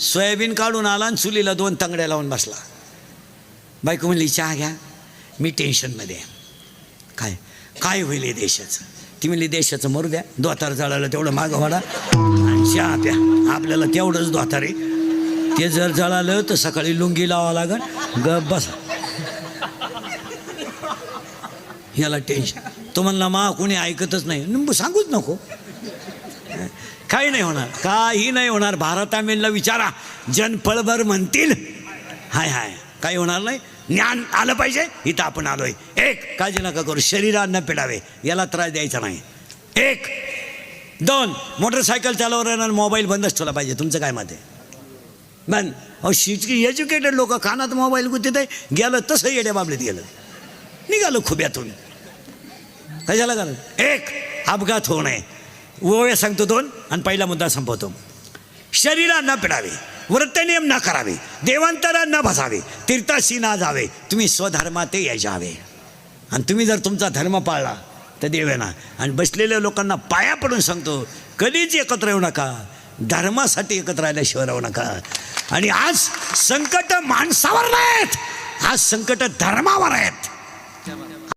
Soybean काढून आला आणि चुलीला दोन तंगड्या लावून बसला. बायको म्हणली चहा घ्या मी टेन्शनमध्ये काय काय होईल हे देशाचं? ती म्हणली देशाचं मरू द्या दोतार जळालं तेवढं मागं वाडा आणि चहा प्या. आपल्याला तेवढंच दोतार आहे. ते जर जळालं तर सकाळी लुंगी लावा लागल गप बसा. याला टेन्शन तो म्हणला मा कोणी ऐकतच नाही. सांगूच नको. काही नाही होणार काही नाही होणार. भारत विचारा. जनपळभर म्हणतील. हाय हाय. काही होणार नाही. ज्ञान आलं पाहिजे इथं आपण आलोय. एक काळजी नका करू. शरीरात न पिडावे. याला त्रास द्यायचा नाही. एक दोन मोटरसायकल चालवणार मोबाईल बंदच ठेवला पाहिजे. तुमचं काय मत आहे? बन. अहो शिटकी एज्युकेटेड लोक कानात मोबाईल गुतीत आहे. गेलं तसं येड्या बाबलीत गेलं. निघालं खुब्यातून. कशाला घाल एक अपघात होऊ नये. ओव्या सांगतो दोन आणि पहिला मुद्दा संपवतो. शरीरा न पिडावे व्रतनियम न करावे देवांतरा न भसावे तीर्थाशी ना जावे तुम्ही स्वधर्माते यजावे आणि तुम्ही जर तुमचा धर्म पाळला तर देवेना आणि बसलेल्या लोकांना पाया पडून सांगतो कधीच एकत्र येऊ नका धर्मासाठी एकत्र राहिल्याशिवाय राहू नका. आणि आज संकट माणसावर नाहीत आज संकट धर्मावर आहेत.